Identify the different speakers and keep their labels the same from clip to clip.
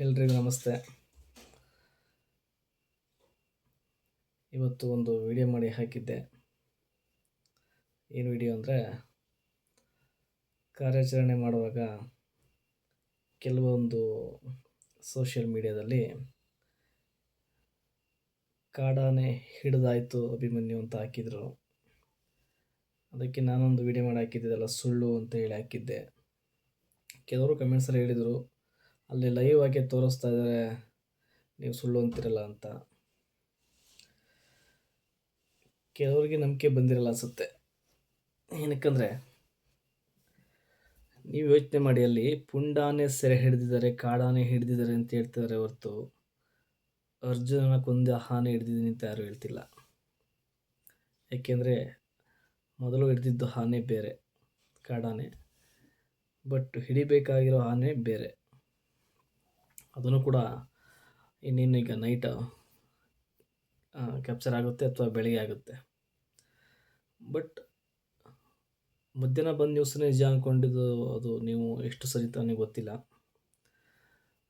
Speaker 1: ಎಲ್ರಿಗೂ ನಮಸ್ತೆ. ಇವತ್ತು ಒಂದು ವಿಡಿಯೋ ಮಾಡಿ ಹಾಕಿದ್ದೆ. ಏನು ವಿಡಿಯೋ ಅಂದರೆ, ಕಾರ್ಯಾಚರಣೆ ಮಾಡುವಾಗ ಕೆಲವೊಂದು ಸೋಷಿಯಲ್ ಮೀಡಿಯಾದಲ್ಲಿ ಕಾಡಾನೆ ಹಿಡಿದಾಯಿತು ಅಭಿಮನ್ಯು ಅಂತ ಹಾಕಿದರು. ಅದಕ್ಕೆ ನಾನೊಂದು ವಿಡಿಯೋ ಮಾಡಿ ಹಾಕಿದ್ದೆಲ್ಲ ಸುಳ್ಳು ಅಂತ ಹೇಳಿ ಹಾಕಿದ್ದೆ. ಕೆಲವರು ಕಮೆಂಟ್ಸಲ್ಲಿ ಹೇಳಿದರು ಅಲ್ಲಿ ಲೈವ್ ಆಗಿ ತೋರಿಸ್ತಾ ಇದ್ದಾರೆ ನೀವು ಸುಳ್ಳು ಅಂತಿರಲ್ಲ ಅಂತ. ಕೆಲವರಿಗೆ ನಂಬಿಕೆ ಬಂದಿರಲ್ಲ ಅನಿಸುತ್ತೆ. ಏನಕ್ಕಂದರೆ, ನೀವು ಯೋಚನೆ ಮಾಡಿ, ಅಲ್ಲಿ ಪುಂಡಾನೆ ಸೆರೆ ಹಿಡಿದಿದ್ದಾರೆ, ಕಾಡಾನೆ ಹಿಡಿದಿದ್ದಾರೆ ಅಂತ ಹೇಳ್ತಿದ್ದಾರೆ ಹೊರತು. ಅರ್ಜುನನ ಕೊಂದ ಹಾನೆ ಹಿಡಿದಿದ್ದೀನಿ ಅಂತ ಯಾರು ಹೇಳ್ತಿಲ್ಲ. ಯಾಕೆಂದರೆ, ಮೊದಲು ಹಿಡಿದಿದ್ದು ಆನೆ ಬೇರೆ, ಕಾಡಾನೆ. ಬಟ್ ಹಿಡಿಬೇಕಾಗಿರೋ ಆನೆ ಬೇರೆ. ಅದನ್ನು ಕೂಡ ಇನ್ನೇನು ಈಗ ನೈಟ್ ಕ್ಯಾಪ್ಚರ್ ಆಗುತ್ತೆ ಅಥವಾ ಬೆಳಿಗ್ಗೆ ಆಗುತ್ತೆ. ಬಟ್ ಮಧ್ಯಾಹ್ನ ಬಂದು ನ್ಯೂಸ್ನೇ ನಿಜ ಅಂದ್ಕೊಂಡಿದ್ದು ಅದು ನೀವು ಎಷ್ಟು ಸರಿ ನನಗೆ ಗೊತ್ತಿಲ್ಲ.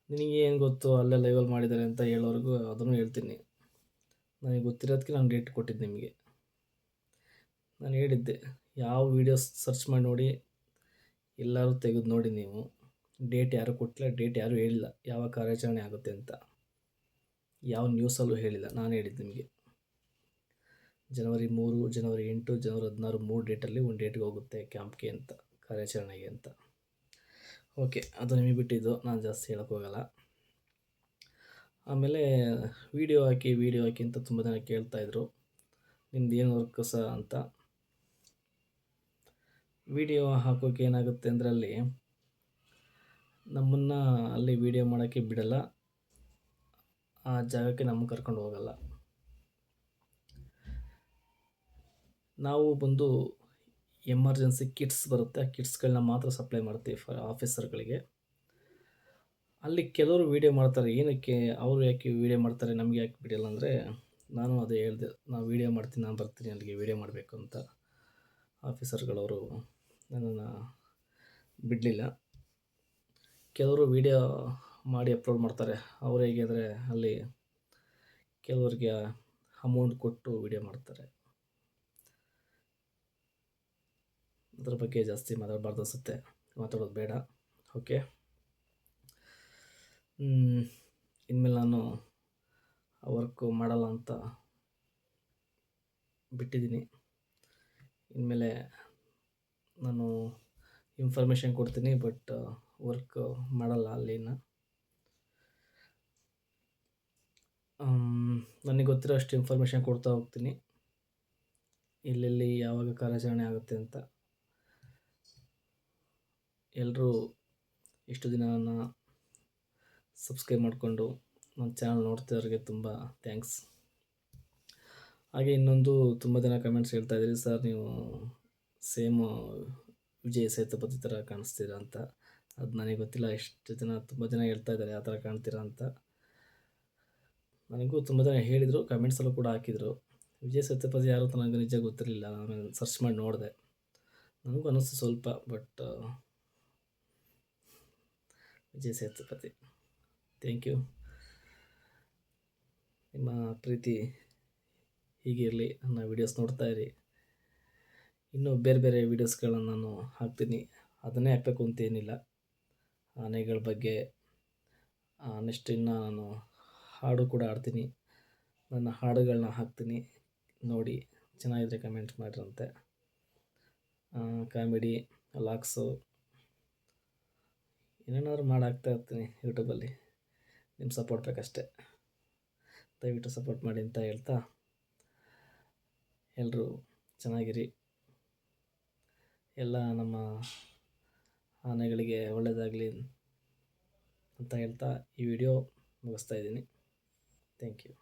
Speaker 1: ನಿನಗೆ ಏನು ಗೊತ್ತು ಅಲ್ಲೇ ಲೈವಲ್ಲಿ ಮಾಡಿದ್ದಾರೆ ಅಂತ ಹೇಳೋರ್ಗು ಅದನ್ನು ಹೇಳ್ತೀನಿ. ನನಗೆ ಗೊತ್ತಿರೋದಕ್ಕೆ ನಾನು ಡೇಟ್ ಕೊಟ್ಟಿದ್ದು ನಿಮಗೆ. ನಾನು ಹೇಳಿದ್ದೆ, ಯಾವ ವೀಡಿಯೋಸ್ ಸರ್ಚ್ ಮಾಡಿ ನೋಡಿ ಎಲ್ಲರೂ ತೆಗೆದು ನೋಡಿ ನೀವು. ಡೇಟ್ ಯಾರು ಕೊಟ್ಟಿಲ್ಲ ಡೇಟ್ ಯಾರೂ ಹೇಳಿಲ್ಲ. ಯಾವ ಕಾರ್ಯಾಚರಣೆ ಆಗುತ್ತೆ ಅಂತ. ಯಾವ ನ್ಯೂಸಲ್ಲೂ ಹೇಳಿಲ್ಲ. ನಾನು ಹೇಳಿದ್ದು ನಿಮಗೆ. ಜನವರಿ ಮೂರು, ಜನವರಿ ಎಂಟು, ಜನವರಿ ಹದಿನಾರು, ಮೂರು ಡೇಟಲ್ಲಿ ಒಂದು ಡೇಟ್ಗೆ ಹೋಗುತ್ತೆ ಕ್ಯಾಂಪ್ಗೆ ಅಂತ, ಕಾರ್ಯಾಚರಣೆಗೆ ಅಂತ. ಓಕೆ ಅದು ನಿಮಗೆ ಬಿಟ್ಟಿದ್ದು. ನಾನು ಜಾಸ್ತಿ ಹೇಳೋಕ್ಕೋಗಲ್ಲ ಆಮೇಲೆ ವೀಡಿಯೋ ಹಾಕಿ ವೀಡಿಯೋ ಹಾಕಿ ಅಂತ ತುಂಬ ಜನ ಕೇಳ್ತಾಯಿದ್ರು ನಿಮ್ದು ಏನು ವರ್ಕ್ ಸಹ ಅಂತ. ವೀಡಿಯೋ ಹಾಕೋಕೆ ಏನಾಗುತ್ತೆ ಅಂದರೆ ಅಲ್ಲಿ ನಮ್ಮನ್ನು ಅಲ್ಲಿ ವೀಡಿಯೋ ಮಾಡೋಕ್ಕೆ ಬಿಡಲ್ಲ. ಆ ಜಾಗಕ್ಕೆ ನಮ್ಮನ್ನು ಕರ್ಕೊಂಡು ಹೋಗಲ್ಲ. ನಾವು ಬಂದು ಎಮರ್ಜೆನ್ಸಿ ಕಿಟ್ಸ್ ಬರುತ್ತೆ. ಆ ಕಿಟ್ಸ್ಗಳನ್ನ ಮಾತ್ರ ಸಪ್ಲೈ ಮಾಡ್ತೀವಿ ಫ ಆಫೀಸರ್ಗಳಿಗೆ ಅಲ್ಲಿ ಕೆಲವರು ವೀಡಿಯೋ ಮಾಡ್ತಾರೆ. ಏನಕ್ಕೆ ಅವರು ಯಾಕೆ ವೀಡಿಯೋ ಮಾಡ್ತಾರೆ, ನಮಗೆ ಯಾಕೆ ಬಿಡಲ್ಲ ಅಂದರೆ, ನಾನು ಅದೇ ಹೇಳಿದೆ. ನಾನು ವೀಡಿಯೋ ಮಾಡ್ತೀನಿ, ನಾನು ಬರ್ತೀನಿ, ಅಲ್ಲಿಗೆ ವೀಡಿಯೋ ಮಾಡಬೇಕು ಅಂತ. ಆಫೀಸರ್ಗಳವರು ನನ್ನನ್ನು ಬಿಡಲಿಲ್ಲ. ಕೆಲವರು ವೀಡಿಯೋ ಮಾಡಿ ಅಪ್ಲೋಡ್ ಮಾಡ್ತಾರೆ. ಅವ್ರು ಹೇಗೆ ಅಂದರೆ ಅಲ್ಲಿ ಕೆಲವರಿಗೆ ಅಮೌಂಟ್ ಕೊಟ್ಟು ವೀಡಿಯೋ ಮಾಡ್ತಾರೆ. ಅದ್ರ ಬಗ್ಗೆ ಜಾಸ್ತಿ ಮಾತಾಡಬಾರ್ದು ಅನಿಸುತ್ತೆ. ಮಾತಾಡೋದು ಬೇಡ. ಓಕೆ ಇನ್ಮೇಲೆ ನಾನು ವರ್ಕು ಮಾಡಲ್ಲ ಅಂತ ಬಿಟ್ಟಿದ್ದೀನಿ. ಇನ್ಮೇಲೆ ನಾನು ಇನ್ಫಾರ್ಮೇಷನ್ ಕೊಡ್ತೀನಿ ಬಟ್ ವರ್ಕ್ ಮಾಡಲ್ಲ ಅಲ್ಲಿನ. ನನಗೆ ಗೊತ್ತಿರೋ ಅಷ್ಟು ಇನ್ಫಾರ್ಮೇಷನ್ ಕೊಡ್ತಾ ಹೋಗ್ತೀನಿ. ಎಲ್ಲೆಲ್ಲಿ ಯಾವಾಗ ಕಾರ್ಯಾಚರಣೆ ಆಗುತ್ತೆ ಅಂತ. ಎಲ್ಲರೂ ಇಷ್ಟು ದಿನ ಸಬ್ಸ್ಕ್ರೈಬ್ ಮಾಡಿಕೊಂಡು ನನ್ನ ಚಾನಲ್ ನೋಡ್ತಿರೋರಿಗೆ ತುಂಬ ಥ್ಯಾಂಕ್ಸ್ ಹಾಗೆ ಇನ್ನೊಂದು ತುಂಬ ಜನ ಕಮೆಂಟ್ಸ್ ಹೇಳ್ತಾ ಇದ್ದೀರಿ, ಸರ್, ನೀವು ಸೇಮ್ ವಿಜಯ್ ಸೇತುಪತಿ ಥರ ಕಾಣಿಸ್ತೀರಾ? ಅಂತ. ಅದು ನನಗೆ ಗೊತ್ತಿಲ್ಲ ಎಷ್ಟು ಜನ ತುಂಬ ಜನ ಹೇಳ್ತಾ ಇದ್ದಾರೆ ಆ ಥರ ಕಾಣ್ತೀರಾ ಅಂತ. ನನಗೂ ತುಂಬ ಜನ ಹೇಳಿದರು ಕಮೆಂಟ್ಸಲ್ಲೂ ಕೂಡ ಹಾಕಿದರು. ವಿಜಯ್ ಸತ್ಯಪತಿ ಯಾರು ಅಂತ ನನಗೆ ನಿಜ ಗೊತ್ತಿರಲಿಲ್ಲ, ನಾನು ಸರ್ಚ್ ಮಾಡಿ ನೋಡಿದೆ. ನನಗೂ ಅನ್ನಿಸ್ತು ಸ್ವಲ್ಪ but Vijay Sethupathi thank you ನಿಮ್ಮ ಪ್ರೀತಿ ಹೀಗೆ ಇರಲಿ, ನನ್ನ ವೀಡಿಯೋಸ್ ನೋಡ್ತಾ ಇರಿ. ಇನ್ನೂ ಬೇರೆ ಬೇರೆ ವೀಡಿಯೋಸ್ಗಳನ್ನು ನಾನು ಹಾಕ್ತೀನಿ. ಅದನ್ನೇ ಹಾಕಬೇಕು ಅಂತೇನಿಲ್ಲ ಆನೆಗಳ ಬಗ್ಗೆ ನೆಕ್ಸ್ಟ್ ಇನ್ನು ನಾನು ಹಾಡು ಕೂಡ ಆಡ್ತೀನಿ ನನ್ನ ಹಾಡುಗಳನ್ನ ಹಾಕ್ತೀನಿ. ನೋಡಿ, ಚೆನ್ನಾಗಿದ್ರೆ ಕಮೆಂಟ್ ಮಾಡಿರಂತೆ. ಕಾಮಿಡಿ, ಲಾಕ್ಸು, ಏನೇನಾದ್ರು ಮಾಡಿ ಹಾಕ್ತಾ ಇರ್ತೀನಿ ಯೂಟ್ಯೂಬಲ್ಲಿ ನಿಮ್ಮ ಸಪೋರ್ಟ್ ಬೇಕಷ್ಟೇ. ದಯವಿಟ್ಟು ಸಪೋರ್ಟ್ ಮಾಡಿ ಅಂತ ಹೇಳ್ತಾ ಎಲ್ಲರೂ ಚೆನ್ನಾಗಿರಿ. ಎಲ್ಲ ನಮ್ಮ ಆನೆಗಳಿಗೆ ಒಳ್ಳೆಯದಾಗಲಿ ಅಂತ ಹೇಳ್ತಾ ಈ ವಿಡಿಯೋ ಮುಗಿಸ್ತಾ ಇದ್ದೀನಿ. Thank you